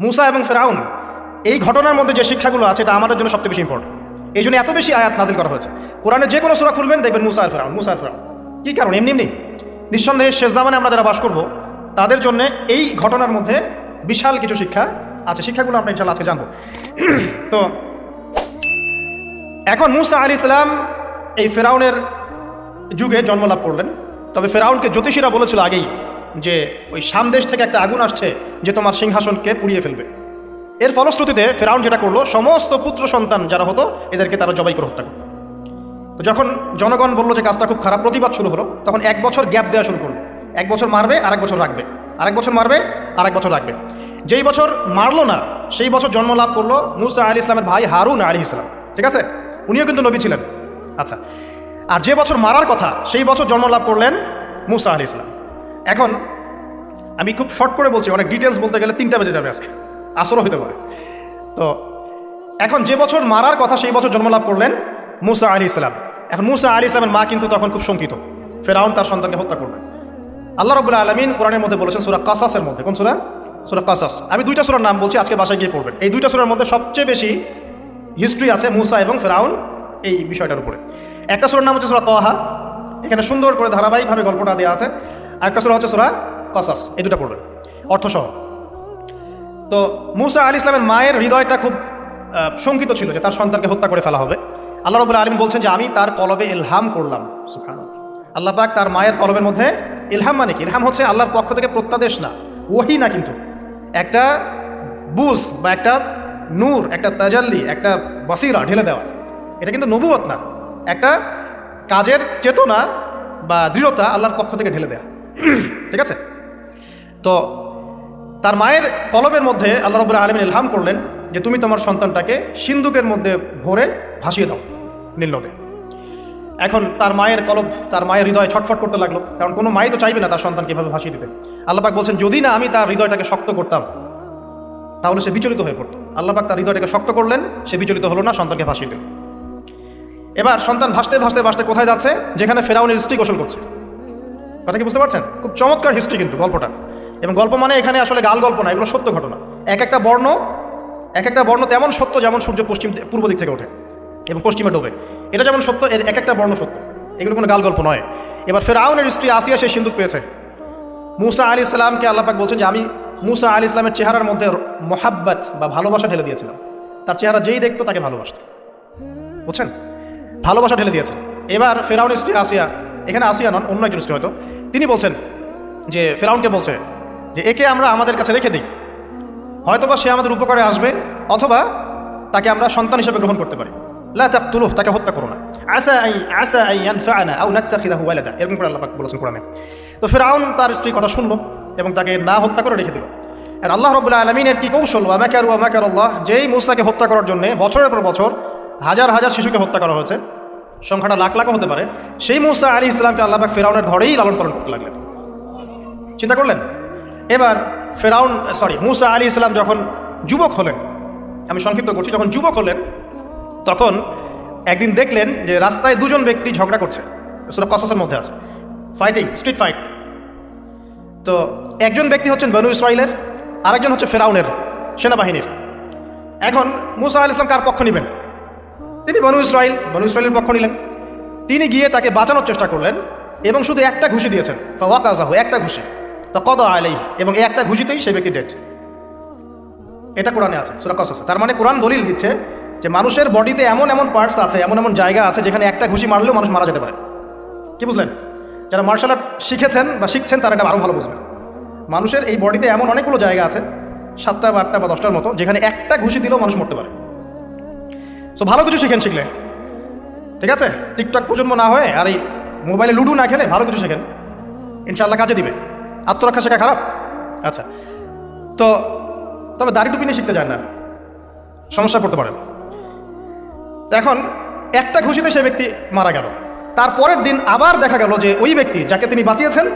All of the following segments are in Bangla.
মুসা এবং ফেরাউন, এই ঘটনার মধ্যে যে শিক্ষাগুলো আছে, এটা আমাদের জন্য সবচেয়ে বেশি ইম্পর্টেন্ট এই জন্য এত বেশি আয়াত নাজিল করা হয়েছে। কোরআনে যে কোনো সুরা খুলবেন, দেখবেন মুসা ফেরাউন মুসা ফেরাউন। কী কারণ? এমনি এমনি। নিঃসন্দেহে শেষ জামানে আমরা যারা বাস করব, তাদের জন্য এই ঘটনার মধ্যে বিশাল কিছু শিক্ষা আছে। শিক্ষাগুলো আমরা ইনশাল্লাহ আজকে জানব। তো, এখন মুসা আলী ইসলাম এই ফেরাউনের যুগে জন্মলাভ করলেন। তবে ফেরাউনকে জ্যোতিষীরা বলেছিল আগেই যে ওই সামদেশ থেকে একটা আগুন আসছে যে তোমার সিংহাসনকে পুড়িয়ে ফেলবে। এর ফলশ্রুতিতে ফেরাউন যেটা করল, সমস্ত পুত্র সন্তান যারা হতো, এদেরকে তারা জবাই করে হত্যা করল। তো যখন জনগণ বলল যে কাজটা খুব খারাপ, প্রতিবাদ শুরু হলো, তখন এক বছর গ্যাপ দেওয়া শুরু করল। এক বছর মারবে, আরেক বছর রাখবে। আরেক বছর মারবে, আরেক বছর রাখবে। যেই বছর মারলো না, সেই বছর জন্ম লাভ করল মুসা আলী ইসলামের ভাই হারুন আলী ইসলাম। ঠিক আছে? উনিও কিন্তু নবী ছিলেন। আচ্ছা আর যে বছর মারার কথা, সেই বছর জন্ম লাভ করলেন মুসা আলী ইসলাম। এখন আমি খুব শর্ট করে বলছি, অনেক ডিটেলস বলতে গেলে তিনটা বেজে যাবে আজকে। আসরও হতে পারে। তো, এখন যে বছর মারার কথা সেই বছর জন্ম লাভ করলেন মুসা আলী ইসলাম। এখন মুসা আলী ইসলামের মা কিন্তু তখন খুব শঙ্কিত। ফেরাউন তার সন্তানকে হত্যা করবে। আল্লাহ রবুল্লা আলমিন কোরআনের মধ্যে বলেছেন, সুরা কাসাসের মধ্যে। কোন সুরা? সুরা কাসাস। আমি দুইটা সুরার নাম বলছি, আজকে বাসায় গিয়ে পড়বেন। এই দুইটা সুরার মধ্যে সবচেয়ে বেশি হিস্ট্রি আছে মুসা এবং ফেরাউন এই বিষয়টার উপরে। একটা সুরার নাম হচ্ছে সুরা তহা। এখানে সুন্দর করে ধারাবাহিকভাবে গল্পটা দেওয়া আছে। একটা সুরা হচ্ছে সুরা কসাস, এই দুটা পড়বেন। অর্থসহ। তো মুসা আলী ইসলামের মায়ের হৃদয়টা খুব শঙ্কিত ছিল যে তার সন্তানকে হত্যা করে ফেলা হবে। আল্লাহ রবুল্লা আলম বলছেন যে আমি তার কলবে ইলহাম করলাম। আল্লাহ পাক তার মায়ের কলবের মধ্যে ইলহাম মানে কি? ইলহাম হচ্ছে আল্লাহর পক্ষ থেকে প্রত্যাদেশ না, ওহি না কিন্তু। একটা বুঝ বা একটা নূর, একটা তাজাল্লি, একটা বসিরা ঢেলে দেওয়া। এটা কিন্তু নবুয়ত না। একটা কাজের চেতনা বা দৃঢ়তা আল্লাহর পক্ষ থেকে ঢেলে দেয়া। ঠিক আছে? তো তার মায়ের তলবের মধ্যে আল্লাহ রবুল্লা আলমিন ইলহাম করলেন যে তুমি তোমার সন্তানটাকে সিন্ধুকের মধ্যে ভরে ভাসিয়ে দাও নীল নদে এখন তার মায়ের কলব তার মায়ের হৃদয় ছটফট করতে লাগল, কারণ কোনো মাই তো চাইবে না তার সন্তানকে এভাবে ভাসিয়ে দিতে। আল্লাপাক বলছেন, যদি না আমি তার হৃদয়টাকে শক্ত করতাম, তাহলে সে বিচলিত হয়ে পড়তো। আল্লাপাক তার হৃদয়টাকে শক্ত করলেন, সে বিচলিত হলো না, সন্তানকে ভাসিয়ে দিল। এবার সন্তান ভাসতে ভাসতে ভাসতে কোথায় যাচ্ছে? যেখানে ফেরাউনের স্ত্রী গোসল করছে। কথা কি বুঝতে পারছেন? খুব চমৎকার হিস্ট্রি কিন্তু গল্পটা। এবং গল্প মানে এখানে আসলে গাল গল্প না, এগুলো সত্য ঘটনা। এক একটা বর্ণ, এক একটা বর্ণ তেমন সত্য যেমন সূর্য পশ্চিম পূর্ব দিক থেকে ওঠে, এবং পশ্চিমে ডোবে। এটা যেমন সত্য, এর এক একটা বর্ণ সত্য। এগুলো কোনো গাল গল্প নয়। এবার ফেরাউনের স্ত্রী আসিয়া সে সিন্ধুক পেয়েছে। মুসা আলী ইসলামকে আল্লাপাক বলছেন যে, আমি মুসা আলী ইসলামের চেহারার মধ্যে মোহাব্বত বা ভালোবাসা ঢেলে দিয়েছিলাম। তার চেহারা যেই দেখতো তাকে ভালোবাসত। বুঝছেন? ভালোবাসা ঢেলে দিয়েছেন এবার ফেরাউনের স্ত্রী আসিয়া এখানে আসিয়া নন অন্য একজন হয়তো, তিনি বলছেন যে, ফেরাউনকে বলছে যে, একে আমরা আমাদের কাছে রেখে দিই। হয়তোবা সে আমাদের উপকারে আসবে, অথবা তাকে আমরা সন্তান হিসেবে গ্রহণ করতে পারি। লা তাকে হত্যা করো না। আই এরকম করে আল্লাহ বলেছেন কোরআনে। তো ফেরাউন তার স্ত্রীর কথা শুনলো এবং তাকে না হত্যা করে রেখে দিল। আর আল্লাহ রবুল্লাহ আলমিনের কি কৌশল? আমাকার আমাকার আল্লাহ, যেই মুসাকে হত্যা করার জন্য বছরের পর বছর হাজার হাজার শিশুকে হত্যা করা হয়েছে। সংখ্যাটা লাখ লাখও হতে পারে। সেই মুসা আলী ইসলামকে আল্লাহবাক ফেরাউনের ঘরেই লালন পালন করতে লাগলেন। চিন্তা করলেন? এবার ফেরাউন সরি মুসা আলী ইসলাম যখন যুবক হলেন, আমি সংক্ষিপ্ত করছি, যখন যুবক হলেন, তখন একদিন দেখলেন যে রাস্তায় দুজন ব্যক্তি ঝগড়া করছে। সেটা কসাসের মধ্যে আছে। ফাইটিং স্ট্রিট ফাইট তো একজন ব্যক্তি হচ্ছেন বনু ইসরায়েলের আরেকজন হচ্ছে ফেরাউনের সেনাবাহিনীর। এখন মুসা আল ইসলাম কার পক্ষ নেবেন? তিনি বনু ইসরায়েল বনু ইসরায়েলের পক্ষ নিলেন। তিনি গিয়ে তাকে বাঁচানোর চেষ্টা করলেন এবং শুধু একটা ঘুষি দিয়েছেন। ওয়াকাজাহু একটা ঘুষি। তো কদ আলাই এবং এই একটা ঘুষিতেই সেই ব্যক্তি ডেট এটা কোরআনে আছে, সুরা আছে। তার মানে কোরআন দলিল দিচ্ছে যে মানুষের বডিতে এমন এমন পার্টস আছে, এমন এমন জায়গা আছে যেখানে একটা ঘুষি মারলেও মানুষ মারা যেতে পারে। কি বুঝলেন? যারা মার্শাল আর্ট শিখেছেন বা শিখছেন, তারা এটা আরও ভালো বুঝবেন। মানুষের এই বডিতে এমন অনেকগুলো জায়গা আছে, সাতটা বা আটটা বা দশটার মতো, যেখানে একটা ঘুষি দিলেও মানুষ মরতে পারে। সো ভালো কিছু শিখেন শিখলে। ঠিক আছে? টিকটক প্রজন্ম না হয়ে আর এই মোবাইলে লুডু না খেলে ভালো কিছু শেখেন। ইনশাল্লাহ কাজে দিবে। আত্মরক্ষা শেখা খারাপ? আচ্ছা। তো, তবে দাড়ি টুপি নিয়ে শিখতে যায় না। সমস্যা পড়তে পারেন। এখন, একটা ঘুষিতে সে ব্যক্তি মারা গেল। তারপরের দিন আবার দেখা গেল যে ওই ব্যক্তি যাকে তিনি বাঁচিয়েছেন,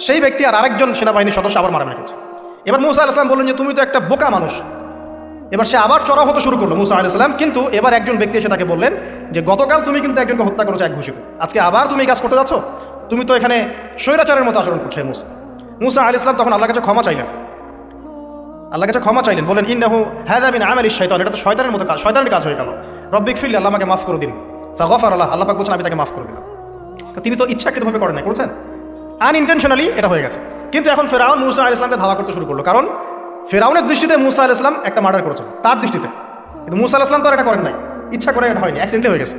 সেই ব্যক্তি আর আরেকজন সেনাবাহিনীর সদস্য আবার মারামারি করছে। এবার মুসা আলাইসলাম বললেন যে, তুমি তো একটা বোকা মানুষ। এবার সে আবার চড়া হতে শুরু করল মুসা আলাইসালাম কিন্তু এবার একজন ব্যক্তি এসে তাকে বললেন যে, গতকাল তুমি কিন্তু একজনকে হত্যা করেছ এক ঘুষিতে। আজকে আবার তুমি কাজ করতে যাচ্ছ? তুমি তো এখানে স্বৈরাচারের মতো আচরণ করছ মুসা। মুসা আলি ইসলাম তখন আল্লাহর কাছে ক্ষমা চাইলেন। আল্লাহ কাছে ক্ষমা চাইলেন বলেন ইন্নাহু হ্যাঁ আমিন আমাল শয়তান এটা তো শয়তানের মতো কাজ, শয়তানের কাজ হয়ে গেল। রব্বিক ফিল্লি আল্লাহ আমাকে মাফ করে দিন। তা গফার আল্লাহ আল্লাহ পাক বলছেন, আমি তাকে মাফ করে দিলাম। তিনি তো ইচ্ছাকৃতভাবে করেন না করেছেন? আনইনটেনশনালি এটা হয়ে গেছে। কিন্তু এখন ফেরাউন মুসা আল ইসলামকে ধাওয়া করতে শুরু করল। কারণ ফেরাউনের দৃষ্টিতে মুসা আল ইসলাম একটা মার্ডার করেছেন তার দৃষ্টিতে। কিন্তু মুসা আল ইসলাম তো আর এটা করেন নাই। ইচ্ছা করে এটা হয়নি অ্যাক্সিডেন্টলি হয়ে গেছে।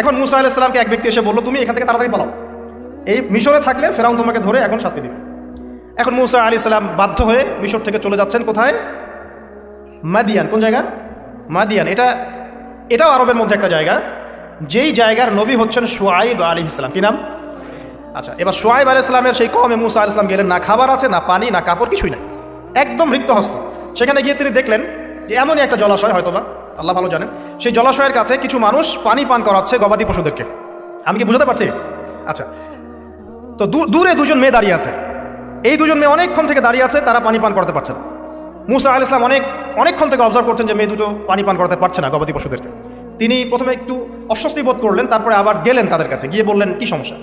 এখন মুসা আল ইসলামকে এক ব্যক্তি এসে বলল, তুমি এখান থেকে তাড়াতাড়ি পালাও। এই মিশরে থাকলে ফেরাউন তোমাকে ধরে এখন শাস্তি দিবে। এখন মুসা আলী ইসলাম বাধ্য হয়ে মিশর থেকে চলে যাচ্ছেন কোথায়? মাদিয়ান, কোন জায়গা? মাদিয়ান। এটা, এটাও আরবের মধ্যে একটা জায়গা, যেই জায়গার নবী হচ্ছেন সোয়াইব আলী ইসলাম কি নাম? আচ্ছা এবার সোয়াইব আলী ইসলামের সেই কমে মুসা আলী ইসলাম গেলেন, না খাবার আছে, না পানি, না কাপড়, কিছুই নাই। একদম রিক্ত হস্ত সেখানে গিয়ে তিনি দেখলেন যে এমনই একটা জলাশয় হয়তোবা, আল্লাহ ভালো জানেন, সেই জলাশয়ের কাছে কিছু মানুষ পানি পান করাচ্ছে গবাদি পশুদেরকে। আমি কি বুঝতে পারছি? আচ্ছা। তো দূরে দুজন মেয়ে দাঁড়িয়ে আছে। এই দুজন মেয়ে অনেকক্ষণ থেকে দাঁড়িয়ে আছে, তারা পানি পান করতে পারছে না। মুসা আল ইসলাম অনেক, অনেকক্ষণ থেকে অবজার্ভ করছেন যে মেয়ে দুটো পানি পান করতে পারছে না গবাদি পশুদেরকে। তিনি প্রথমে একটু অস্বস্তি বোধ করলেন, তারপরে আবার গেলেন তাদের কাছে, গিয়ে বললেন, কি সমস্যা?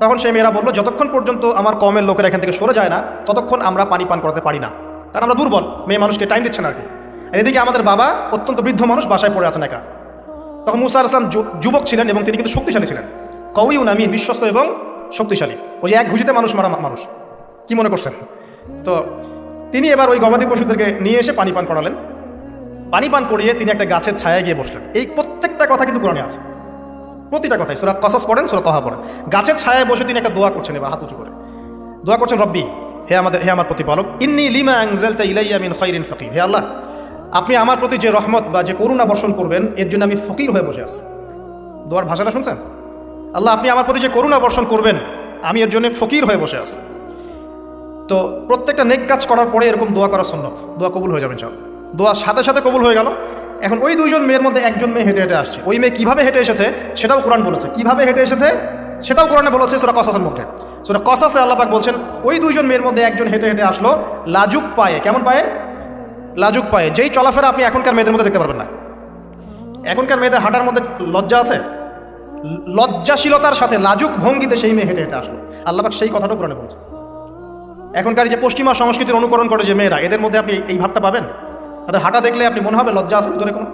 তখন সেই মেয়েরা বলল, যতক্ষণ পর্যন্ত আমার কমের লোকেরা এখান থেকে সরে যায় না, ততক্ষণ আমরা পানি পান করতে পারি না। কারণ আমরা দুর্বল, মেয়ে মানুষকে টাইম দিচ্ছে না আর কি। আর এদিকে আমাদের বাবা অত্যন্ত বৃদ্ধ মানুষ, বাসায় পড়ে আছেন একা। তখন মুসা আল ইসলাম যুবক ছিলেন এবং তিনি কিন্তু শক্তিশালী ছিলেন। কউইউন আমি বিশ্বস্ত এবং শক্তিশালী। ওই এক ঘুষিতে মানুষ মারা মানুষ। কি মনে করছেন? তো তিনি এবার ওই গবাদি পশুদেরকে নিয়ে এসে পানি পান করালেন। পানি পান করিয়ে তিনি একটা গাছের ছায়ায় গিয়ে বসলেন। এই প্রত্যেকটা কথা কিন্তু কোরআনে আছে। প্রতিটা কথাই। সুরা কসাস পড়েন, সুরা তহা পড়েন। গাছের ছায়ায় বসে তিনি একটা দোয়া করছেন এবার, হাত উঁচু করে। দোয়া করছেন, রব্বি, হে আমাদের, হে আমার প্রতিপালক, ইন্নি লিমা আংজালতা ইলাইয়া মিন খৈরিন ফকির। হে আল্লাহ, আপনি আমার প্রতি যে রহমত বা যে করুণা বর্ষণ করবেন, এর জন্য আমি ফকির হয়ে বসে আছি। দোয়ার ভাষাটা শুনছেন? আল্লাহ, আপনি আমার প্রতি যে করুণা বর্ষণ করবেন, আমি এর জন্য ফকির হয়ে বসে আছি। তো প্রত্যেকটা নেক কাজ করার পরে এরকম দোয়া করা সন্ন্যত দোয়া কবুল হয়ে যাবে চল দোয়া সাথে সাথে কবুল হয়ে গেল। এখন ওই দুইজন মেয়ের মধ্যে একজন মেয়ে হেঁটে হেঁটে আসছে। ওই মেয়ে কীভাবে হেঁটে এসেছে সেটাও কোরআন বলেছে। কীভাবে হেঁটে এসেছে সেটাও কোরআনে বলেছে সুরা কসাসের মধ্যে। সুরা কসাসে আল্লাপাক বলছেন, ওই দুইজন মেয়ের মধ্যে একজন হেঁটে হেঁটে আসলো লাজুক পায়ে। কেমন পায়ে? লাজুক পায়ে। যেই চলাফেরা আপনি এখনকার মেয়েদের মধ্যে দেখতে পারবেন না। এখনকার মেয়েদের হাঁটার মধ্যে লজ্জা আছে? লজ্জাশীলতার সাথে লাজুক ভঙ্গিতে সেই মেয়ে হেঁটে হেঁটে আসলো। আল্লাপাক সেই কথাটাও কোরআনে বলছে। এখনকার যে পশ্চিমা সংস্কৃতির অনুকরণ করে যে মেয়েরা, এদের মধ্যে আপনি এই ভাবটা পাবেন? তাদের হাঁটা দেখলে আপনি মনে হবে লজ্জা আছে ভিতরে কোনো।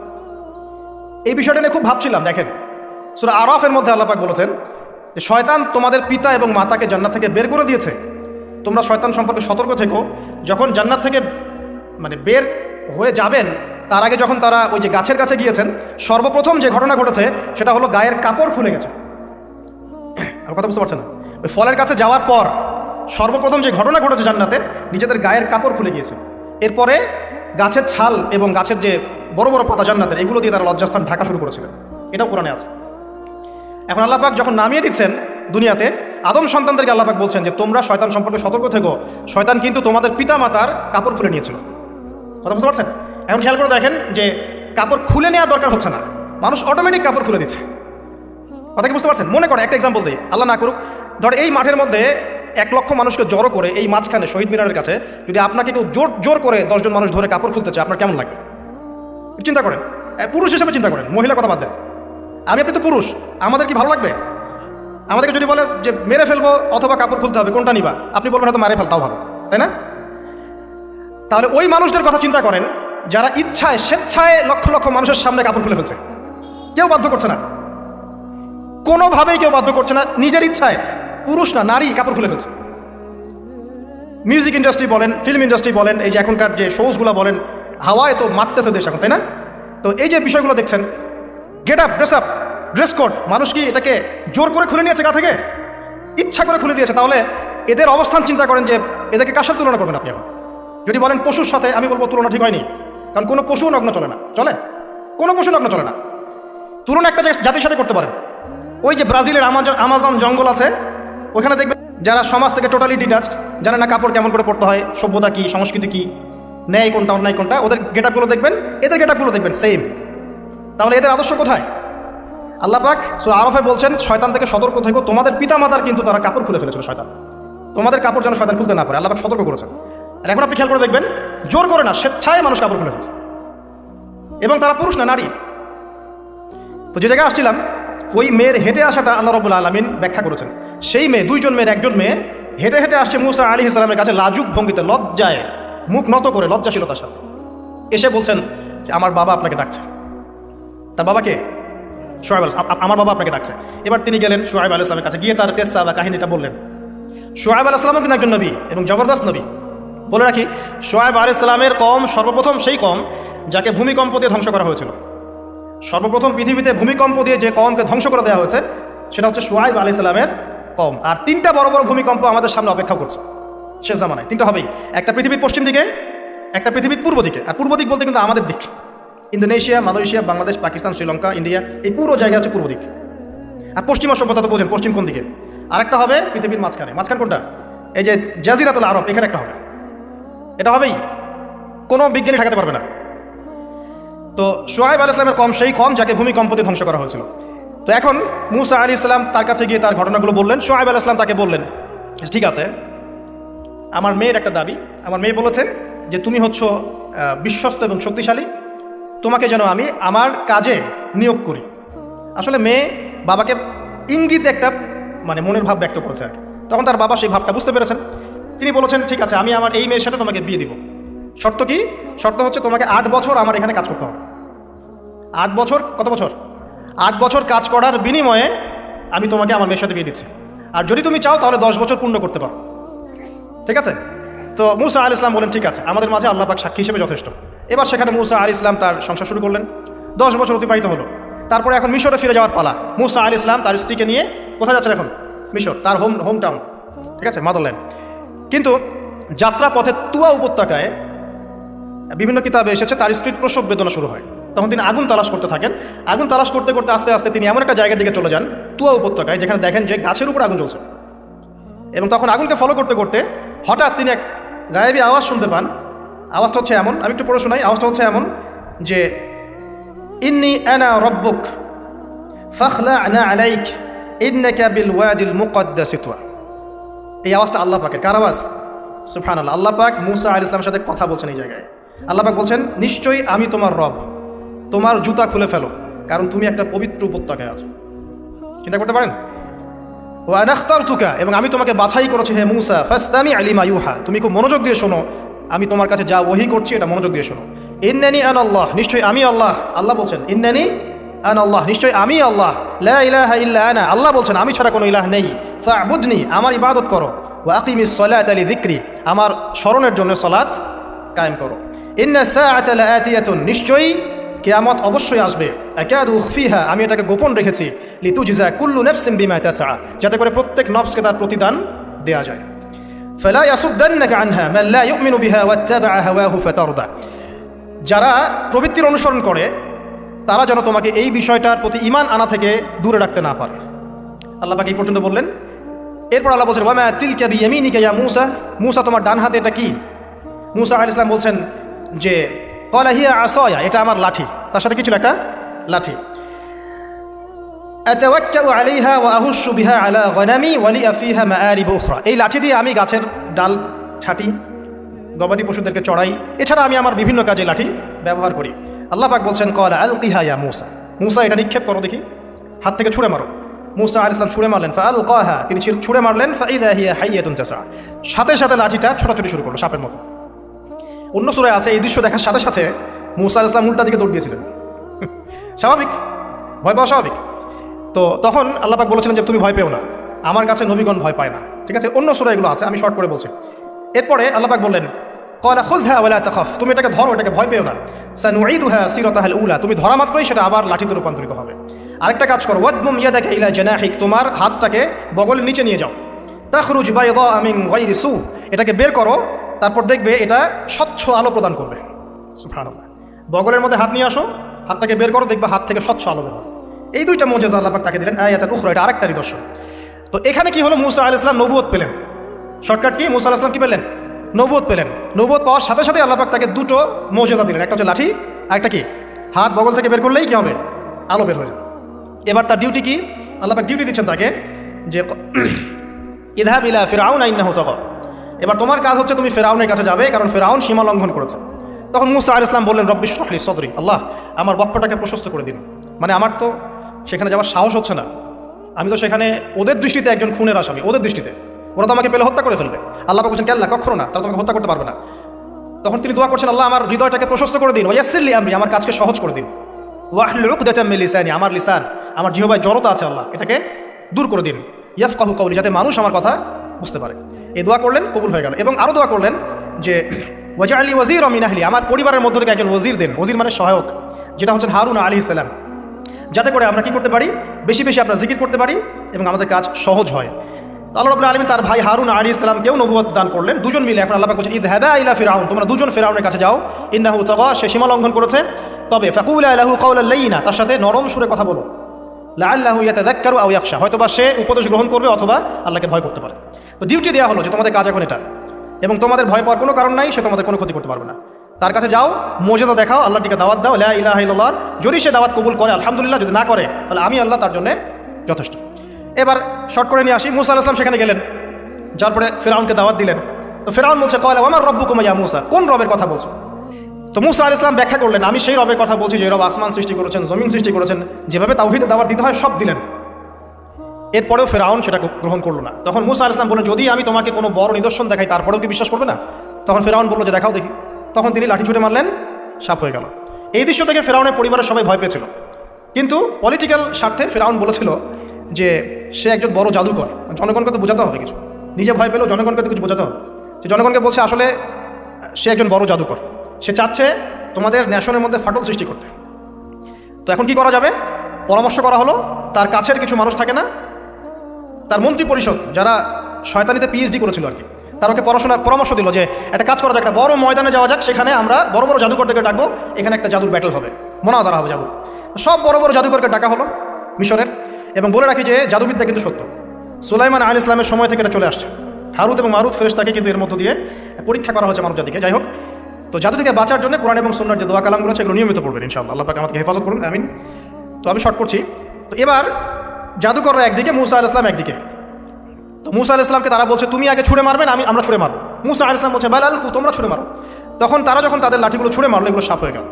এই বিষয়টা নিয়ে খুব ভাবছিলাম, দেখেন। সুরা আরফের মধ্যে আল্লাপাক বলেছেন যে, শয়তান তোমাদের পিতা এবং মাতাকে জান্নাত থেকে বের করে দিয়েছে। তোমরা শয়তান সম্পর্কে সতর্ক থেকো। যখন জান্নাত থেকে মানে বের হয়ে যাবেন, তার আগে যখন তারা ওই যে গাছের কাছে গিয়েছেন, সর্বপ্রথম যে ঘটনা ঘটেছে, সেটা হলো গায়ের কাপড় খুলে গেছে। আমার কথা বুঝতে পারছেন না? ওই ফলের কাছে যাওয়ার পর সর্বপ্রথম যে ঘটনা ঘটেছে জান্নাতে, নিজেদের গায়ের কাপড় খুলে গিয়েছে। এরপরে গাছের ছাল এবং গাছের যে বড় বড় পাতা জান্নাতের, এগুলো দিয়ে তারা লজ্জাস্থান ঢাকা শুরু করেছিলেন। এটাও কোরআনে আছে। এখন আল্লাপাক যখন নামিয়ে দিচ্ছেন দুনিয়াতে, আদম সন্তানদেরকে আল্লাপাক বলছেন যে, তোমরা শয়তান সম্পর্কে সতর্ক থেকো। শয়তান কিন্তু তোমাদের পিতা মাতার কাপড় খুলে নিয়েছিল। কথা বুঝতে পারছেন? এখন খেয়াল করে দেখেন যে, কাপড় খুলে নেওয়া দরকার হচ্ছে না। মানুষ অটোমেটিক কাপড় খুলে দিচ্ছে। কথা কি বুঝতে পারছেন? মনে করে, একটা এক্সাম্পল দিই। আল্লাহ না করুক, ধর এই মাঠের মধ্যে এক লক্ষ মানুষকে জড়ো করে এই মাঝখানে শহীদ মিনারের কাছে যদি আপনাকে কেউ জোর জোর করে দশজন মানুষ ধরে কাপড় খুলতে চায়, আপনার কেমন লাগবে? চিন্তা করেন। পুরুষ হিসেবে চিন্তা করেন, মহিলা কথা বাদ দেন। আমি আপনি তো পুরুষ, আমাদের কি ভালো লাগবে? আমাদেরকে যদি বলে যে, মেরে ফেলব অথবা কাপড় খুলতে হবে, কোনটা নিবা? আপনি বলবেন, হয়তো মারে ফেলতাও ভালো। তাই না? তাহলে ওই মানুষদের কথা চিন্তা করেন যারা ইচ্ছায়, স্বেচ্ছায় লক্ষ লক্ষ মানুষের সামনে কাপড় খুলে ফেলছে। কেউ বাধ্য করছে না। কোনোভাবেই কেউ বাধ্য করছে না। নিজের ইচ্ছায়। পুরুষ না, নারী, কাপড় খুলে ফেলছে। মিউজিক ইন্ডাস্ট্রি বলেন ফিল্ম ইন্ডাস্ট্রি বলেন, এই যে এখনকার যে শোজগুলো বলেন, হাওয়ায় তো মারতেছে দেশ এখন, তাই না? তো এই যে বিষয়গুলো দেখছেন get up dress up dress code মানুষ কি এটাকে জোর করে খুলে নিয়েছে গা থেকে? ইচ্ছা করে খুলে দিয়েছে, তাহলে এদের অবস্থান চিন্তা করেন যে এদেরকে সাথে তুলনা করবেন আপনি এখন? যদি বলেন পশুর সাথে, আমি বলব তুলনা ঠিক হয়নি। কারণ কোনো পশু নগ্ন চলে না। চলে? কোনো পশু নগ্ন চলে না। তুলনা একটা জাতির সাথে করতে পারেন। ওই যে ব্রাজিলের আমাজন আমাজন জঙ্গল আছে, ওখানে দেখবেন যারা সমাজ থেকে টোটালি ডিটাচড জানে না কাপড় কেমন করে পড়তে হয়, সভ্যতা কি, সংস্কৃতি কি, ন্যায় কোনটা, অন্যায় কোনটা, ওদের গেট আপগুলো দেখবেন, এদের গেট আপগুলো দেখবেন সেম তাহলে এদের আদর্শ কোথায়? আল্লাহ পাক সো আরফে বলছেন, শয়তান থেকে সতর্ক থেকো, তোমাদের পিতা মাতার কিন্তু তারা কাপড় খুলে ফেলেছিল, শয়তান। তোমাদের কাপড় যেন শয়তান খুলতে না পারে, আল্লাহ পাক সতর্ক করেছেন। আর এখন আপনি খেয়াল করে দেখবেন, জোর করে না, স্বেচ্ছায় মানুষ কাপড় খুলে ফেলছে। এবং তারা পুরুষ না, নারী। তো যে জায়গায় আসছিলাম ওই মেয়ের হেঁটে আসাটা আল্লাহ রবুল আলমিন ব্যাখ্যা করেছেন। সেই মেয়ে, দুইজন মেয়ের একজন মেয়ে হেঁটে হেঁটে আসছে মুসা আলী ইসলামের কাছে লাজুক ভঙ্গিতে, লজ্জায় মুখ নত করে লজ্জাশীলতার সাথে। এসে বলছেন যে, আমার বাবা আপনাকে ডাকছে। তার বাবাকে? সোহেব আল আমার বাবা আপনাকে ডাকছে। এবার তিনি গেলেন সোহেব আল ইসলামের কাছে। গিয়ে তার কেসা বা কাহিনীটা বললেন। সোহেব আল ইসলামও কিন্তু একজন নবী এবং জবরদস্ত নবী। বলে রাখি সোহেব আল ইসলামের কম সর্বপ্রথম সেই কম যাকে ভূমিকম্প দিয়ে ধ্বংস করা হয়েছিল। সর্বপ্রথম পৃথিবীতে ভূমিকম্প দিয়ে যে কমকে ধ্বংস করে দেওয়া হয়েছে, সেটা হচ্ছে সোহাইব আলি ইসলামের কম আর তিনটা বড় বড় ভূমিকম্প আমাদের সামনে অপেক্ষা করছে শেষ জামানায়। তিনটা হবেই। একটা পৃথিবীর পশ্চিম দিকে, একটা পৃথিবীর পূর্ব দিকে। আর পূর্ব দিক বলতে কিন্তু আমাদের দিক। Indonesia, Malaysia, Bangladesh, Pakistan, Sri Lanka, India, এই পুরো জায়গা হচ্ছে পূর্ব দিক। আর পশ্চিমা সভ্যতা তো বোঝেন, পশ্চিম কোন দিকে? আরেকটা হবে পৃথিবীর মাঝখানে। মাঝখান কোনটা? এই যে জাজিরাতুল আরব, এখানে একটা হবে। এটা হবেই। কোনো বিজ্ঞানী ঠেকাতে পারবে না। তো সোহাইব আল ইসলামের কম, সেই কম যাকে ভূমিকম্প দিয়ে ধ্বংস করা হয়েছিল। তো এখন মুসা আলী ইসলাম তার কাছে গিয়ে তার ঘটনাগুলো বললেন। সোহাইব আল ইসলাম তাকে বললেন, ঠিক আছে, আমার মেয়ের একটা দাবি। আমার মেয়ে বলেছে যে, তুমি হচ্ছ বিশ্বস্ত এবং শক্তিশালী। তোমাকে যেন আমি আমার কাজে নিয়োগ করি। আসলে মেয়ে বাবাকে ইঙ্গিত একটা মানে মনের ভাব ব্যক্ত করেছে আর তখন তার বাবা সেই ভাবটা বুঝতে পেরেছেন। তিনি বলেছেন, ঠিক আছে, আমি আমার এই মেয়ের সাথে তোমাকে বিয়ে দিব। শর্ত কি? শর্ত হচ্ছে তোমাকে আট বছর আমার এখানে কাজ করতে হবে। আট বছর? কত বছর? আট বছর কাজ করার বিনিময়ে আমি তোমাকে আমার মেয়ের সাথে বিয়ে দিচ্ছি। আর যদি তুমি চাও, তাহলে দশ বছর পূর্ণ করতে পারো। ঠিক আছে? তো মুসা আল ইসলাম বলেন, ঠিক আছে, আমাদের মাঝে আল্লাহ পাক সাক্ষী হিসেবে যথেষ্ট। এবার সেখানে মুসা আল ইসলাম তার সংসার শুরু করলেন। দশ বছর অতিবাহিত হলো। তারপরে এখন মিশরে ফিরে যাওয়ার পালা। মুসা আল ইসলাম তার স্ত্রীকে নিয়ে কোথায় যাচ্ছেন এখন? মিশর, তার হোম হোম টাউন ঠিক আছে? মাদারল্যান্ড কিন্তু যাত্রা পথে তুয়া উপত্যকায় বিভিন্ন কিতাবে এসেছে, তার স্ত্রীর প্রসব বেদনা শুরু হয়। তখন তিনি আগুন তালাশ করতে থাকেন। আগুন তালাশ করতে করতে আস্তে আস্তে তিনি এমন একটা জায়গার দিকে চলে যান, তুয়া উপত্যকায়, যেখানে দেখেন যে গাছের উপর আগুন জ্বলছে। এবং তখন আগুনকে ফলো করতে করতে হঠাৎ তিনি এক গায়েবী আওয়াজ শুনতে পান। আওয়াজটা হচ্ছে এমন, আমি একটু পড়ে শোনাই। আওয়াজটা হচ্ছে এমন যে, ইন্নি আনা রব্বুক ফখলা আনা আলাইক, ইন্নাকা বিল ওয়াদিল মুকদ্দাসি তুয়া। এই আওয়াজটা আল্লাহ পাকের। কার আওয়াজ? সুফান আল্লাহ পাক মুসা আল ইসলামের সাথে কথা বলছেন এই জায়গায়। আল্লাহ পাক বলছেন, নিশ্চয়ই আমি তোমার রব। তোমার জুতা খুলে ফেলো, কারণ তুমি একটা পবিত্র উপত্যকায় আছো। চিন্তা করতে পারেন? ও আনাখতার তুকা এবং আমি তোমাকে বাছাই করেছি হে মুসা, ফাস্তামি আলিমা ইউহা তুমি খুব মনোযোগ দিয়ে শোনো। আমি তোমার কাছে যা ওহি করছি, এটা মনোযোগ দিয়ে শোনো। ইন্নানি আন আল্লাহ নিশ্চয়ই আমি আল্লাহ আল্লাহ বলছেন। ইন্নানি আন আল্লাহ নিশ্চয়ই আমি আল্লাহ লা ইলাহা ইল্লা আনা আল্লাহ বলছেন, আমি ছাড়া কোনো ইলাহ নেই। ফাবুদনি আমার ইবাদত করো ও আকিমিস সলাত আলি দিক্রি আমার স্মরণের জন্য সলাত কায়েম করো। নিশ্চয়ই কেয়ামত অবশ্যই আসবে। একাদ আমি এটাকে গোপন রেখেছি। লিতু জিজা কুল্লু নেফসিম বিমা তাসা যাতে করে প্রত্যেক নফসকে তার প্রতিদান দেয়া যায়। ফেলা যারা প্রবৃত্তির অনুসরণ করে, তারা যেন তোমাকে এই বিষয়টার প্রতি ইমান আনা থেকে দূরে রাখতে না পারে। আল্লাহ এই পর্যন্ত বললেন, এরপর আল্লাহ বলছেন, ওয়ামা তোমার ডান হাতে এটা কি? মুসা আল ইসলাম বলছেন যে, কলা হিয়া আসয়া এটা আমার লাঠি। তার সাথে কিছু একটা? লাঠি। আতাওয়াক্কাউ আলাইহা ওয়া আহুশু বিহা আলা গনামি ওয়া লি ফিহা মাআরিব উখরা এই লাঠি দিয়ে আমি গাছের ডাল ছাটি, গবাদি পশুদেরকে চড়াই, এছাড়া আমি আমার বিভিন্ন কাজে লাঠি ব্যবহার করি। আল্লাহ পাক বলছেন, কলা আলকিহা ইয়া মুসা মুসা এটা নিক্ষেপ করো দেখি। হাত থেকে ছুঁড়ে মারো। মুসা আল ইসলাম ছুঁড়ে মারলেন ফাল কহা তিনি ছুঁড়ে মারলেন, ফাইদা হিয়া হাইয়াতুন সাথে সাথে লাঠিটা ছোটাছুটি শুরু করল সাপের মতো। অন্য সুরায় আছে, এই দৃশ্য দেখার সাথে সাথে মুসা ইসলাম উল্টা দিকে দৌড় দিয়েছিলেন। স্বাভাবিক? ভয় পাওয়া স্বাভাবিক? তো তখন আল্লাপাক বলেছিলেন যে, তুমি ভয় পেও না। আমার কাছে নবীগণ ভয় পায় না। ঠিক আছে? অন্য সুরা এগুলো আছে, আমি শর্ট করে বলছি। এরপরে আল্লাপাক বললেন কলা হ্যাঁ ওলা তাখাফ। তুমি এটাকে ধরো, এটাকে ভয় পেও না। সানুঈদুহা সিরাতাহাল উলা। তুমি ধরা মাত্রই সেটা আবার লাঠিতে রূপান্তরিত হবে। আরেকটা কাজ করো, ওয়াদমুম ইয়াদাকা ইলা জানাহিক। তোমার হাতটাকে বগলের নিচে নিয়ে যাও। তাখরুজ বাইদা মিন গায়রি সু। এটাকে বের করো তারপর দেখবে এটা স্বচ্ছ আলো প্রদান করবে। বগলের মধ্যে হাত নিয়ে আসো, হাতটাকে বের করো, দেখবে হাত থেকে স্বচ্ছ আলো বের এই দুইটা মোজেজা আল্লাপাক তাকে দিলেন, আয়াতাল উখরা, এটা আরেকটা নিদর্শন। তো এখানে কি হলো? মুসা আলাইহিস সালাম নবুয়ত পেলেন। Shortcut key? মুসা সালাম কি পেলেন? নবুয়ত পেলেন। নবুয়ত পাওয়ার সাথে সাথে আল্লাহ পাক তাকে দুটো মোজেজা দিলেন। একটা হচ্ছে লাঠি একটা কি? হাত বগল থেকে বের করলেই কি হবে? আলো বের হয়ে এবার তার ডিউটি কি? আল্লাহ পাক ডিউটি দিচ্ছেন তাকে যে ইদহাব ইলা ফিরাউন আইন্নাহু তাগা। এবার তোমার কাজ হচ্ছে তুমি ফেরাউনের কাছে যাবে, কারণ ফেরাউন সীমা লঙ্ঘন করেছে। তখন মুসা আল ইসলাম বললেন রব্বিশ রাহলি সদরি, আল্লাহ, আমার বক্ষটাকে প্রশস্ত করে দিন। মানে আমার তো সেখানে যাওয়ার সাহস হচ্ছে না। আমি তো সেখানে, ওদের দৃষ্টিতে একজন খুনের আসামি, ওদের দৃষ্টিতে। ওরা তো আমাকে পেলে হত্যা করে ফেলবে। আল্লাহ বলছেন কেল্লা কখনো না, তারা তোমাকে হত্যা করতে পারবে না। তখন তিনি দোয়া করছেন, আল্লাহ, আমার হৃদয়টাকে প্রশস্ত করে দিন। ওয়াসিল্লি আমি আমার কাজকে সহজ করে দিন। ওয়াহলুক লিসানি, আমার লিসান, আমার জিহবায় জড়তা আছে আল্লাহ, এটাকে দূর করে দিন। ইয়াফ কাহু কৌলি যাতে মানুষ আমার কথা বুঝতে পারে। এই দোয়া করলেন, কবুল হয়ে গেল। এবং আরও দোয়া করলেন যে ওয়াজা আলী ওয়াজির অমিনাহলি আমার পরিবারের মধ্য থেকে একজন ওজির দেন। ওজির মানে সহায়ক, যেটা হচ্ছেন হারুন আলী ইসলাম যাতে করে আমরা কি করতে পারি? বেশি বেশি আমরা জিকির করতে পারি এবং আমাদের কাজ সহজ হয়। আল্লাহ রবুল্লা আলমী তার ভাই হারুন আলী ইসলামকেও নবুয়ত দান করলেন। দুজন মিলে এখন আল্লাহ পাক বলছেন ঈদ হ্যাবা ইলা ফিরাউন তোমরা দুজন ফেরাউনের কাছে যাও। ইন্নাহু তগা সে সীমা লঙ্ঘন করেছে। তবে ফাকুল আলাহু কাউলাল্লাইনা তার সাথে নরম সুরে কথা বলো। লাআল্লাহু ইয়াতাযাক্কারু আও ইয়াখশা। হয়তো বা সে উপদেশ গ্রহণ করবে অথবা আল্লাহকে ভয় করতে পারে। তো ডিউটি দেওয়া হলো যে তোমাদের কাজ এখন এটা। এবং তোমাদের ভয় পাওয়ার কোনো কারণ নাই, সে তোমাদের কোনো ক্ষতি করতে পারবে না। তার কাছে যাও, মোজেজা দেখাও আল্লাহ টিকে দাওয়াত দাও, লা ইলাহ ইল্লাল্লাহ। যদি সে দাওয়াত কবুল করে, আলহামদুলিল্লাহ, যদি না করে, তাহলে আমি আল্লাহ তার জন্য যথেষ্ট। এবার শর্ট করে নিয়ে আসি। মুসা আলাহ ইসলাম সেখানে গেলেন। যার পরে ফেরাউনকে দাওয়াত দিলেন। তো ফেরাউন বলছে, কয়লা আমার রব্বু কুমাইয়া মুসা? কোন রবের কথা বলছো? তো মুসা আল ইসলাম ব্যাখ্যা করলেন, আমি সেই রবের কথা বলছি যে রব আসমান সৃষ্টি করেছেন, জমিন সৃষ্টি করেছেন, যেভাবে তাওহিদে দাওয়াত দিতে হয় সব দিলেন। এরপরেও ফেরাউন সেটা গ্রহণ করল না। তখন মুসা আল ইসলাম বললেন, যদি আমি তোমাকে কোনো বড় নিদর্শন দেখাই, তারপরেও কি বিশ্বাস করবে না? তখন ফেরাউন বলল, যে দেখাও দেখি। তখন তিনি লাঠি ছুটে মারলেন, সাপ হয়ে গেল। এই দৃশ্য থেকে ফেরাউনের পরিবারের সবাই ভয় পেয়েছিল। কিন্তু পলিটিক্যাল স্বার্থে ফেরাউন বলেছিল যে সে একজন বড় জাদুকর। জনগণকে তো বোঝাতে হবে কিছু। নিজে ভয় পেলেও জনগণকে তো কিছু বোঝাতে হবে। সে জনগণকে বলছে, আসলে সে একজন বড় জাদুকর। সে চাচ্ছে তোমাদের ন্যাশনের মধ্যে ফাটল সৃষ্টি করতে। তো এখন কি করা যাবে? পরামর্শ করা হলো, তার কাছের কিছু মানুষ থাকে না, তার মন্ত্রী পরিষদ যারা শয়তানিতে পিএইচডি করেছিল আর কি, তার ওকে পড়াশোনা, পরামর্শ দিল যে একটা কাজ করা যাক, একটা বড় ময়দানে যাওয়া যাক, সেখানে আমরা বড় বড় জাদুকরদেরকে ডাকবো, এখানে একটা জাদুর ব্যাটেল হবে, মোনাজারা হবে জাদু। সব বড় বড় জাদুকরকে ডাকা হলো মিশরের, এবং বলে রাখি যে জাদুবিদ্যা কিন্তু সত্য। সুলাইমান আল ইসলামের সময় থেকে এটা চলে আসছে। হারুদ এবং মারুত ফেরেশতাকে কিন্তু এর মধ্য দিয়ে পরীক্ষা করা হয়েছে মানব জাতিকে যাই হোক তো জাদু থেকে বাঁচার জন্য কোরআন এবং সন্ন্যার যে দোয়া কালামগুলো আছে, এগুলো নিয়মিত পড়বেন ইনশাআল্লাহ। আল্লাহ পাক আমাকে হেফাজত করুন, আমিন। তো আমি শর্ট করছি। তো এবার জাদুকররা একদিকে, মুসা আল ইসলাম একদিকে। তো মুসা আল ইসলামকে তারা বলছে, তুমি আগে ছুড়ে মারবেন আমি, আমরা ছুড়ে মারবো। মুসা আল ইসলাম বলছে, বালাল তোমরা ছুড়ে মারো। তখন তারা যখন তাদের লাঠিগুলো ছুড়ে মারলো, এগুলো সাপ হয়ে গেল।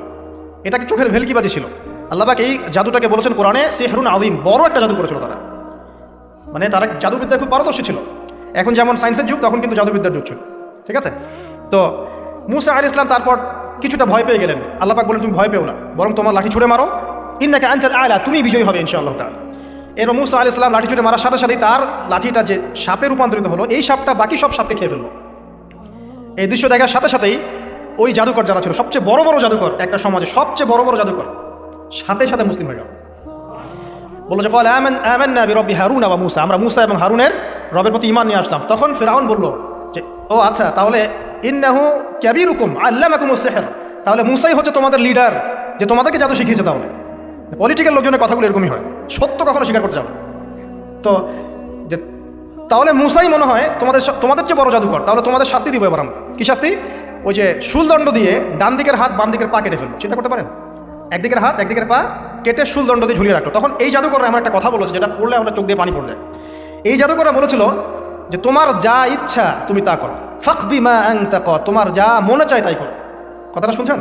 এটা কি চোখের ভেলকিবাজি ছিল। আল্লাহবাক এই জাদুটাকে বলেছেন কোরআনে, সেহরুন আদিম বড় একটা জাদু করেছিল তারা। মানে তারা জাদুবিদ্যায় খুব পারদর্শী ছিল। এখন যেমন সায়েন্সের যুগ, তখন কিন্তু জাদুবিদ্যার যুগ ছিল। ঠিক আছে? তো মুসা আল ইসলাম তারপর কিছুটা ভয় পেয়ে গেলেন। আল্লাপাক বলেন তুমি ভয় পেও না, বরং তোমার লাঠি ছুড়ে মারো। ইন্নাকে আনচাল আয়লা তুমি বিজয়ী হবে ইনশাআল্লাহ তার এর মুসা আল ইসলাম লাঠি ছুটে মারার সাথে সাথেই তার লাঠিটা যে সাপে রূপান্তরিত হলো, এই সাপটা বাকি সব সাপকে খেয়ে ফেলল। এই দৃশ্য দেখার সাথে সাথেই ওই জাদুকর যারা ছিল, সবচেয়ে বড় বড় জাদুকর একটা সমাজে, সবচেয়ে বড় বড় জাদুকর, সাথে সাথে মুসলিম হয়ে গেল। বলল যে, কল আমেন আমেন না হারুন আবা মুসা। আমরা মুসা এবং হারুনের রবের প্রতি ইমান নিয়ে আসলাম। তখন ফেরাউন বলল যে, ও আচ্ছা তাহলে ইন্নাহু ক্যাবির হুকুম আল্লাহ মাকুম সেহের তাহলে মুসাই হচ্ছে তোমাদের লিডার যে তোমাদেরকে জাদু শিখিয়েছে তাহলে পলিটিক্যাল লোকজনের কথাগুলো এরকমই হয়। সত্য কখনো স্বীকার করতে যাবে তো, যে, তাহলে মুসাই মনে হয় তোমাদের তোমাদের চেয়ে বড় জাদুকর। তাহলে তোমাদের শাস্তি দিব এবার আমরা। কি শাস্তি? ওই যে শুলদণ্ড দিয়ে ডান দিকের হাত বাম দিকের পা কেটে ফেলব চিন্তা করতে পারেন? একদিকের হাত একদিকের পা কেটে শুলদণ্ড দিয়ে ঝুলিয়ে রাখল। তখন এই জাদুকররা আমার একটা কথা বলেছে, যেটা পড়লে আমরা চোখ দিয়ে পানি পড়ে যায়। এই জাদুকররা বলেছিল যে তোমার যা ইচ্ছা তুমি তা করো। ফাকদি মা আং ক তোমার যা মনে চায় তাই করো। কথাটা শুনছেন?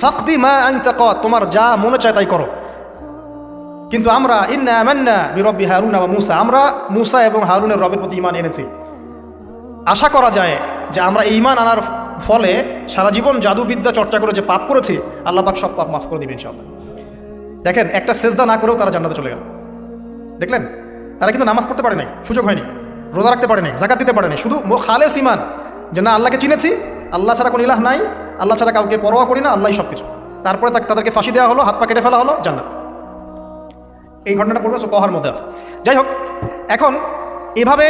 ফাকদি মা আং ক তোমার যা মনে চায় তাই করো। কিন্তু আমরা ইন্না আমান্না বিরব্বি হারুন এবং মুসা, আমরা মুসা এবং হারুনের রবের প্রতি ইমান এনেছি। আশা করা যায় যে আমরা এই ইমান আনার ফলে সারা জীবন জাদুবিদ্যা চর্চা করে যে পাপ করেছি, আল্লাহ পাক সব পাপ মাফ করে দিবেন ইনশাআল্লাহ। দেখেন, একটা সেজদা না করেও তারা জান্নাতে চলে গেল। দেখলেন? তারা কিন্তু নামাজ পড়তে পারে নাই, সুযোগ হয়নি। রোজা রাখতে পারে নাই জাকাত দিতে পারে নাই শুধু খালেস ইমান যে না, আল্লাহকে চিনেছি, আল্লাহ ছাড়া কোনো ইলাহ নাই, আল্লাহ ছাড়া কাউকে পরোয়া করি না, আল্লাহ সব কিছু। তারপরে তাদেরকে ফাঁসি দেওয়া হলো, হাত পা কেটে ফেলা হলো, জান্নাত। এই ঘটনাটা পড়বে তহার মধ্যে আছে। যাই হোক, এখন এভাবে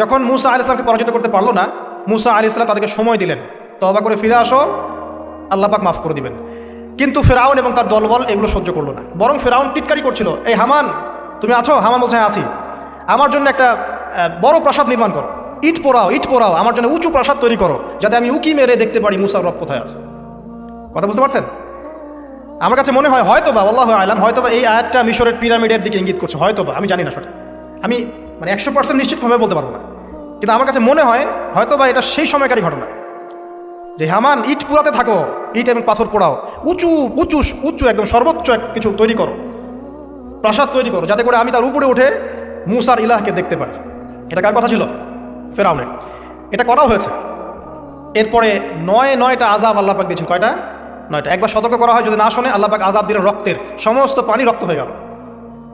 যখন মুসা আল ইসলামকে পরাজিত করতে পারল না, মুসা আল ইসলাম তাদেরকে সময় দিলেন। তবা করে ফিরে আসো, আল্লাহ পাক মাফ করে দিবেন। কিন্তু ফেরাউন এবং তার দলবল এগুলো সহ্য করল না। বরং ফেরাউন টিটকারি করছিল, এই হামান, তুমি আছো? হামান বলছে হ্যাঁ আছি। আমার জন্য একটা বড় প্রাসাদ নির্মাণ করো। ইট পোড়াও ইট পোড়াও, আমার জন্য উঁচু প্রাসাদ তৈরি করো, যাতে আমি উকি মেরে দেখতে পারি মুসার রব কোথায় আছে। কথা বুঝতে পারছেন? আমার কাছে মনে হয় হয়তো বা আল্লাহ আলাম হয়তো বা এই আয়াতটা মিশরের পিরামিডের দিকে ইঙ্গিত করছে হয়তো বা আমি জানি না সঠিক। আমি মানে একশো পার্সেন্ট নিশ্চিতভাবে বলতে পারব না। কিন্তু আমার কাছে মনে হয় হয়তো বা এটা সেই সময়কারী ঘটনা। যে হামান, ইট পুরাতে থাকো, ইট এবং পাথর পোড়াও, উঁচু উঁচু উঁচু একদম সর্বোচ্চ এক কিছু তৈরি করো। প্রাসাদ তৈরি করো, যাতে করে আমি তার উপরে উঠে মুসার ইলাহকে দেখতে পারি। এটা কার কথা ছিল? ফেরাউনের। এটা করাও হয়েছে। এরপরে নয় নয়টা আজাব আল্লাপাক দিয়েছেন। কয়টা? নয়টা। একবার সতর্ক করা হয় যদি না শোনে আল্লাপাক আজাব দিলেন রক্তের। সমস্ত পানি রক্ত হয়ে গেল।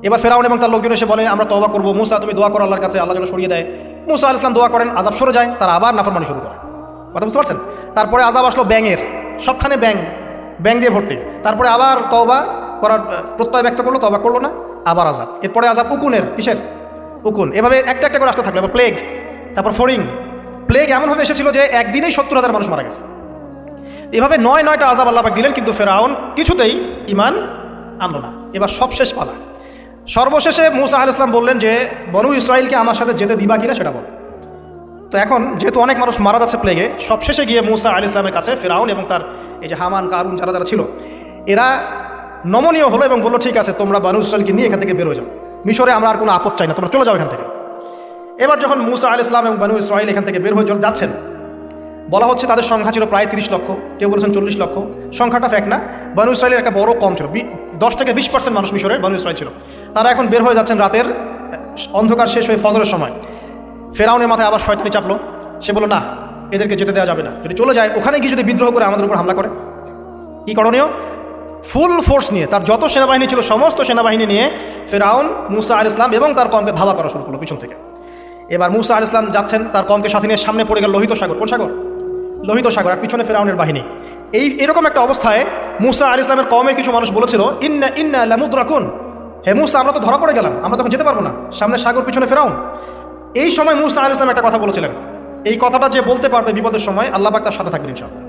এবার ফেরাউন এবং তার লোকজন এসে বলে, আমরা তবা করব। মুসা, তুমি দোয়া করো আল্লাহর কাছে, আল্লাহ যেন সরিয়ে দেয়। মুসা আল ইসলাম দোয়া করেন আজাব সরে যায়, তারা আবার নাফরমানি শুরু করে। কথা বুঝতে পারছেন? তারপরে আজাব আসলো ব্যাঙের। সবখানে ব্যাং ব্যাং দিয়ে ভর্তি। তারপরে আবার তবা করার প্রত্যয় ব্যক্ত করল তবা করল না, আবার আজাব এরপরে আজাব উকুনের, কিসের? উকুন। এভাবে একটা একটা করে আসতে থাকল। এবার প্লেগ তারপর ফরিং প্লেগ এমনভাবে এসেছিল যে একদিনেই সত্তর হাজার মানুষ মারা গেছে। এভাবে নয় নয়টা আজাব আল্লাপাক দিলেন, কিন্তু ফেরাউন কিছুতেই ইমান আনলো না। এবার সবশেষ পালা। সর্বশেষে মুসা আল ইসলাম বললেন যে, বনু ইসরায়েলকে আমার সাথে যেতে দিবা কিনা সেটা বল। তো এখন যেহেতু অনেক মানুষ মারা যাচ্ছে প্লেগে সবশেষে গিয়ে মুসা আল ইসলামের কাছে ফেরাউন এবং তার এই যে হামান, কারুন যারা যারা ছিল, এরা নমনীয় হলো এবং বলল, ঠিক আছে, তোমরা বানু ইসরায়েলকে নিয়ে এখান থেকে বেরো যাও। মিশরে আমরা আর কোনো আপদ চাই না। তোমরা চলে যাও এখান থেকে। এবার যখন মুসা আল ইসলাম এবং বানু ইসরায়েল এখান থেকে বের হয়ে চলে যাচ্ছেন, বলা হচ্ছে তাদের সংখ্যা ছিল প্রায় তিরিশ লক্ষ, কেউ বলেছেন চল্লিশ লক্ষ। সংখ্যাটা ফ্যাক না। বানু ইসরায়েলের একটা বড় কম ছিল দশ থেকে বিশ পার্সেন্ট মানুষ মিশরের বানু ইসরায়েল ছিল। তারা এখন বের হয়ে যাচ্ছেন রাতের, অন্ধকার শেষ হয়ে ফজরের সময়। ফেরাউনের মাথায় আবার শয়তানি চাপলো। সে বলল, না, এদেরকে যেতে দেওয়া যাবে না। যদি চলে যায়, ওখানে গিয়ে যদি বিদ্রোহ করে আমাদের উপর হামলা করে, কি করণীয়? ফুল ফোর্স নিয়ে, তার যত সেনাবাহিনী ছিল, সমস্ত সেনাবাহিনী নিয়ে ফেরাউন, মুসা আল ইসলাম এবং তার কমকে ধাওয়া করা শুরু করল পিছন থেকে। এবার মুসা আল ইসলাম যাচ্ছেন, তার কমকে সাথে নিয়ে সামনে পড়ে গেল লোহিত সাগর। কোন সাগর? লোহিত সাগর, আর পিছনে ফেরাউনের বাহিনী। এই, এরকম একটা অবস্থায় মুসা আল ইসলামের কমের কিছু মানুষ বলেছিল, ইন্না ইন্না লামুদ রাখুন হে মুসা, আমরা তো ধরা পড়ে গেলাম, আমরা তখন যেতে পারব না। সামনে সাগর, পিছনে ফেরাউন। এই সময় মুসা আল ইসলাম একটা কথা বলেছিলেন। এই কথাটা যে বলতে পারবে বিপদের সময়, আল্লাহ পাক তার সাথে থাকবেন ইনশাআল্লাহ।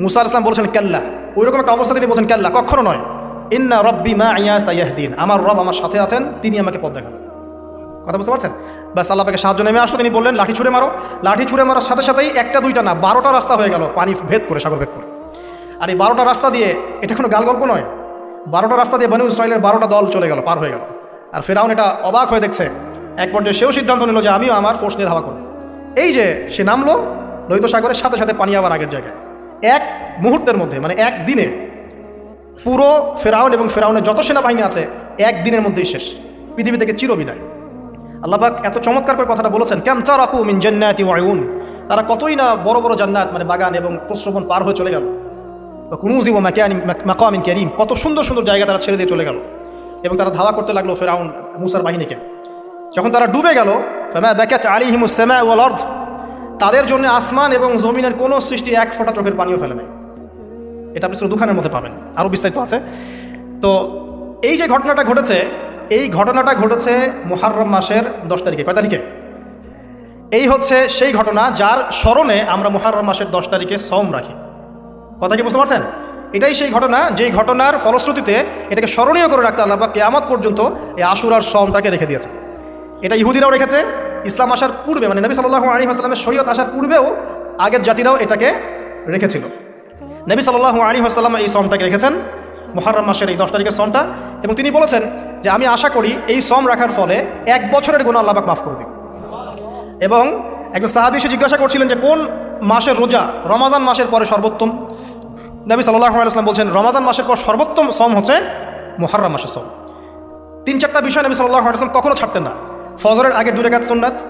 মুসা আল ইসলাম বলছেন কেল্লা ওইরকম একটা অবস্থা তিনি বলছেন, কেল্লা, কখনো নয়। ইন্না রব্বি মা ইয়া সাইয়াহদিন। আমার রব আমার সাথে আছেন, তিনি আমাকে পথ দেখান। কথা বুঝতে পারছেন? ব্যাস, আল্লাহ পাকে সাহায্য নেমে আসলো, তিনি বললেন, লাঠি ছুঁড়ে মারো। লাঠি ছুঁড়ে মারার সাথে সাথেই একটা, দুইটা না, বারোটা রাস্তা হয়ে গেল, পানি ভেদ করে, সাগর ভেদ করে। আর এই বারোটা রাস্তা দিয়ে, এটা কোনো গাল গল্প নয়। বারোটা রাস্তা দিয়ে বানু ইসরায়েলের বারোটা দল চলে গেল, পার হয়ে গেল। আর ফেরাউন এটা অবাক হয়ে দেখছে। এক পর্যায়ে সেও সিদ্ধান্ত নিল যে আমিও আমার ফোর্স নিয়ে ধাওয়া করব। এই যে সে নামলো লোহিত সাগরের সাথে সাথে পানি আবার আগের জায়গায়। এক মুহূর্তের মধ্যে মানে এক দিনে পুরো ফেরাউন এবং ফেরাউনের যত সেনাবাহিনী আছে, এক দিনের মধ্যেই শেষ। পৃথিবী থেকে চিরবিদায়। আল্লাহবাক এত চমৎকার করে কথাটা বলেছেন, ক্যাম চারাকু মিন জান্নাতি ওয়ায়ুন তারা কতই না বড় বড় জান্নাত মানে বাগান এবং প্রশ্রবণ পার হয়ে চলে গেল। বা কুনুজি ও মাকামিন ক্যারিম কত সুন্দর সুন্দর জায়গা তারা ছেড়ে দিয়ে চলে গেল। এবং তারা ধাওয়া করতে লাগল ফেরাউন, মুসার বাহিনীকে। যখন তারা ডুবে গেল, ফেমা ব্যাকাচ আলী হিমুসেমা ওয়াল অর্ধ তাদের জন্য আসমান এবং জমিনের কোনো সৃষ্টি এক ফোঁটা চোখের পানিও ফেলে নেই। এটা আপনি দুখানের মধ্যে পাবেন। আরও বিস্তারিত আছে। তো এই যে ঘটনাটা ঘটেছে, এই ঘটনাটা ঘটেছে মোহারম মাসের দশ তারিখে। কয় তারিখে? এই হচ্ছে সেই ঘটনা যার স্মরণে আমরা মোহারম মাসের দশ তারিখে সম রাখি। কথা কি বুঝতে পারছেন? এটাই সেই ঘটনা, যেই ঘটনার ফলশ্রুতিতে এটাকে স্মরণীয় করে রাখতে আল্লাহ বা কেয়ামত পর্যন্ত এই আশুরার সমটাকে রেখে দিয়েছে। এটা ইহুদিরাও রেখেছে ইসলাম আসার পূর্বে মানে নবী সাল্লাহ আলী আসলামের শরীয়ত আসার পূর্বেও আগের জাতিরাও এটাকে রেখেছিল। নবী সাল্লাহ আলী আসাল্লাম এই সমটাকে রেখেছেন মহারম মাসের এই দশ তারিখের সমটা এবং তিনি বলেছেন যে আমি আশা করি এই সম রাখার ফলে এক বছরের গুণ আল্লাহবাক মাফ করে দিন এবং একজন সাহাবি এসে জিজ্ঞাসা করছিলেন যে কোন মাসের রোজা? রমাজান মাসের পরে সর্বোত্তম। নবী সাল্লাহ আলাইসলাম বলছেন, রমাজান মাসের পর সর্বোত্তম সম হচ্ছে মোহারম মাসের সম। তিন চারটা বিষয় নবী সাল্লাহ আলাইসলাম কখনো ছাড়তেন না। ফজরের আগে দু কাজ সোননাথ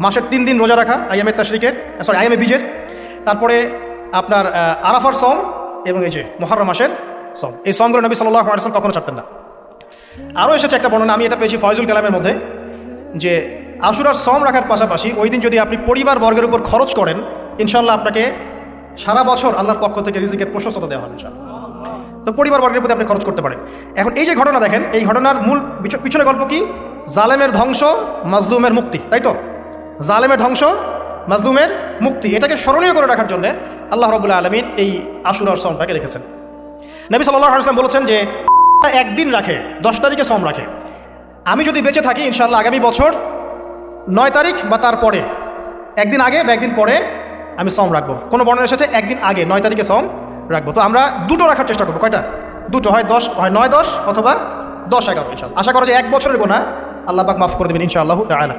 মাসের তিন দিন রোজা রাখা আইএমএ তাশরিকের সরি আইএমএ বীজের, তারপরে আপনার আরাফার সম এবং এই যে মহারম মাসের সম এই সমগুলো নবী সাল্লাহ আলাইসলাম কখনো ছাড়তেন না। আরও এসেছে একটা বর্ণনা, আমি এটা পেয়েছি ফয়জুল কালামের মধ্যে, যে আশুরার সম রাখার পাশাপাশি ওই দিন যদি আপনি পরিবার বর্গের উপর খরচ করেন ইনশাল্লাহ আপনাকে সারা বছর আল্লাহর পক্ষ থেকে রিজিকের প্রশস্ততা দেওয়া হবে ইনশাল্লাহ তো পরিবার বর্গের প্রতি আপনি খরচ করতে পারেন। এখন এই যে ঘটনা দেখেন, এই ঘটনার মূল পিছ- পিছনে গল্প কি? জালেমের ধ্বংস, মাজলুমের মুক্তি, তাই তো? জালেমের ধ্বংস, মাজলুমের মুক্তি, এটাকে স্মরণীয় করে রাখার জন্য আল্লাহ রবুল্লাহ আলমিন এই আশুরার সমটাকে রেখেছেন। নবী সাল্লাহ আসলাম বলেছেন যে, একদিন রাখে, দশ তারিখে সম রাখে। আমি যদি বেঁচে থাকি ইনশাল্লাহ আগামী বছর নয় তারিখ বা তার পরে, একদিন আগে বা একদিন পরে আমি সম রাখব। কোনো বর্ণনা এসেছে, একদিন আগে, নয় তারিখে সম রাখব। তো আমরা দুটো রাখার চেষ্টা করব, কয়টা? দুটো হয় দশ, হয় নয় দশ অথবা দশ এগারো ইনশাল্লাহ আশা করা যে এক বছরের গোনা আল্লাহ পাক মাফ করে দেবেন, ইনশাআল্লাহ তাআলা।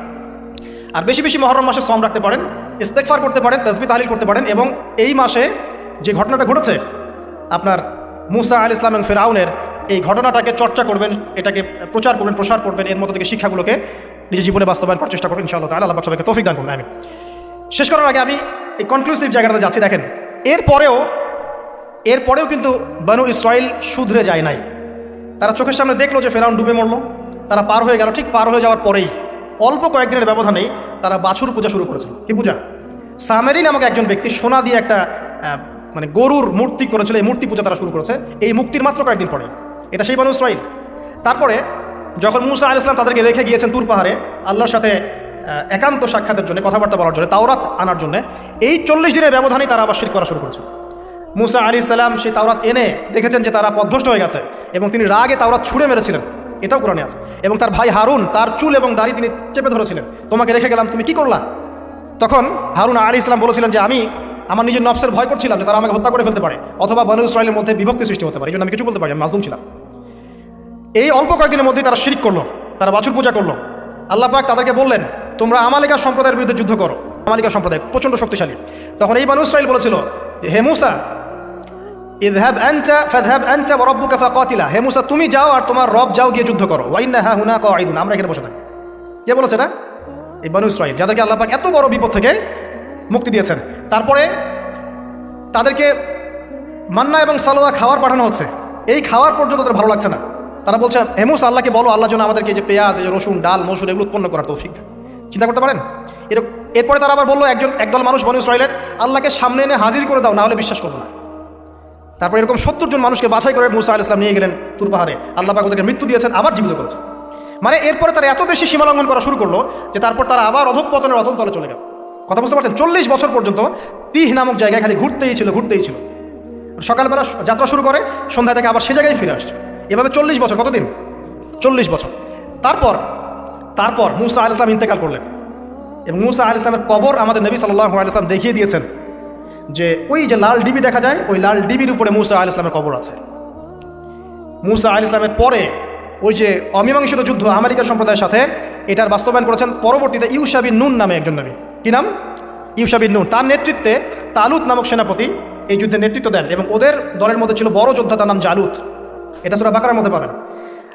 আর বেশি বেশি মহরম মাসে সম রাখতে পারেন ইস্তেকফার করতে পারেন তসবি তাহলিল করতে পারেন এবং এই মাসে যে ঘটনাটা ঘটেছে, আপনার মুসা আল ইসলাম এবং ফেরাউনের এই ঘটনাটাকে চর্চা করবেন, এটাকে প্রচার করবেন, প্রসার করবেন, এর মধ্যে থেকে শিক্ষাগুলোকে নিজের জীবনে বাস্তবায়ন করার চেষ্টা করবেন, ইনশাআল্লাহ তাহলে আল্লাহ সবাইকে তৌফিক দান করুন আমি শেষ করার আগে আমি এই কনক্লুসিভ জায়গাটাতে যাচ্ছি, দেখেন এরপরেও এরপরেও কিন্তু বানু ইসরায়েল শুধরে যায় নাই। তারা চোখের সামনে দেখল যে ফেরাউন ডুবে মরলো। তারা পার হয়ে গেল, ঠিক পার হয়ে যাওয়ার পরেই অল্প কয়েকদিনের ব্যবধানেই তারা বাছুর পূজা শুরু করেছিল। কি পূজা? সামেরি নামক একজন ব্যক্তি সোনা দিয়ে একটা মানে গরুর মূর্তি করেছিল, এই মূর্তি পূজা তারা শুরু করেছে। এই মুক্তির মাত্র কয়েকদিন পরে। এটা সেই বানু ইসরায়েল তারপরে যখন মুসা আল ইসলাম তাদেরকে রেখে গিয়েছেন তুর পাহাড়ে, আল্লাহর সাথে একান্ত সাক্ষাতের জন্য, কথাবার্তা বলার জন্য, তাওরাত আনার জন্য, এই চল্লিশ দিনের ব্যবধানেই তারা আবার শির করা শুরু করেছে মুসা আলী সাল্লাম সেই তাওরাত এনে দেখেছেন যে তারা পদভষ্ট হয়ে গেছে এবং তিনি রাগে তাওরাত ছুঁড়ে মেরেছিলেন। এটাও কোরআনে আছে। এবং তার ভাই হারুন, তার চুল এবং দাড়ি তিনি চেপে ধরেছিলেন। তোমাকে রেখে গেলাম, তুমি কি করলা? তখন হারুন আলী ইসলাম বলেছিলেন যে, আমি আমার নিজের নফসের ভয় করছিলাম যে, তারা আমাকে হত্যা করে ফেলতে পারে অথবা বনু ইসরায়েলের মধ্যে বিভক্তি সৃষ্টি হতে পারে। এই জন্য আমি কিছু বলতে পারি, আমি মাজলুম ছিলাম। এই অল্প কয়েকদিনের মধ্যেই তারা শিরিক করল, তারা বাছুর পূজা করল। আল্লাহ পাক তাদেরকে বললেন, তোমরা আমালিকা সম্প্রদায়ের বিরুদ্ধে যুদ্ধ করো। আমালিকা সম্প্রদায় প্রচণ্ড শক্তিশালী। তখন এই বানু ইসরায়েল বলেছিল যে, হে মুসা ইদহাব আনতা ফাদহাব ওয়া রাব্বুকা ফাকাতিলা। হে মুসা, তুমি যাও আর তোমার রব যাও গিয়ে যুদ্ধ করো। ওয়াইন্না হা হুনা কাঈদুন। আমরা এখানে বসে থাকি। কে বলেছে এটা? এই বানু ইসরায়েল যাদেরকে আল্লাহ পাক এত বড় বিপদ থেকে মুক্তি দিয়েছেন। তারপরে তাদেরকে মান্না এবং সালোয়া খাওয়ার পাঠানো হচ্ছে। এই খাওয়ার পর্যন্ত তাদের ভালো লাগছে না। তারা বলছে হেমুস আল্লাহকে বলো, আল্লাহ জন্য আমাদেরকে যে পেঁয়াজ যে রসুন, ডাল, মসুর, এগুলো উৎপন্ন করার তৌফিক। চিন্তা করতে পারেন? এরকম এরপরে তারা আবার বলল, একজন, একদল মানুষ বনু ইসরায়েলের আল্লাহকে সামনে এনে হাজির করে দাও, না হলে বিশ্বাস করব না। তারপর এরকম সত্তর জন মানুষকে বাছাই করে মুসা আল ইসলাম নিয়ে গেলেন তুর পাহাড়ে। আল্লাহ পাক ওদেরকে মৃত্যু দিয়েছেন, আবার জীবিত করেছেন মানে এরপরে তারা এত বেশি সীমালঙ্ঘন করা শুরু করল যে তারপর তারা আবার অধঃপতনের অধম তলে চলে গেল। কথা বুঝতে পারছেন? চল্লিশ বছর পর্যন্ত তিহ নামক জায়গায় খালি ঘুরতেই ছিল ঘুরতেই ছিল। সকালবেলা যাত্রা শুরু করে সন্ধ্যা থেকে আবার সে জায়গায় ফিরে আসছে। এভাবে চল্লিশ বছর, কতদিন? চল্লিশ বছর। তারপর তারপর মুসা আল ইসলাম ইন্তেকাল করলেন। এবং মুসা আল ইসলামের কবর আমাদের নবী সাল্লাহ আলাইসলাম দেখিয়ে দিয়েছেন। যে ওই যে লাল ডিবি দেখা যায়, ওই লাল ডিবির উপরে মুসা আল ইসলামের কবর আছে। মুসা আল ইসলামের পরে ওই যে অমীমাংসিত যুদ্ধ আমেরিকা সম্প্রদায়ের সাথে, এটার বাস্তবায়ন করেছেন পরবর্তীতে ইউসাবিন নুন নামে একজন নবী। কি নাম? ইউসাবিন নুন। তার নেতৃত্বে তালুত নামক সেনাপতি এই যুদ্ধে নেতৃত্ব দেন এবং ওদের দলের মধ্যে ছিল বড় যোদ্ধা তার নাম জালুত। এটা সুরা বাকার মধ্যে পাবেন।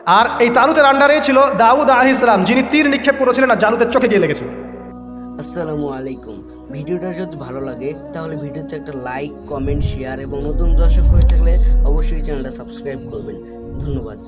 আর এই তালুতের আন্ডারে ছিল দাউদ আহ ইসলাম যিনি তীর নিক্ষেপ করেছিলেন আর জালুতের চোখে গিয়ে লেগেছিল। আসসালামু আলাইকুম। ভিডিওটা যদি ভালো লাগে, তাহলে ভিডিওতে একটা লাইক কমেন্ট শেয়ার এবং নতুন দর্শক হয়ে থাকলে অবশ্যই চ্যানেলটা সাবস্ক্রাইব করবেন। ধন্যবাদ।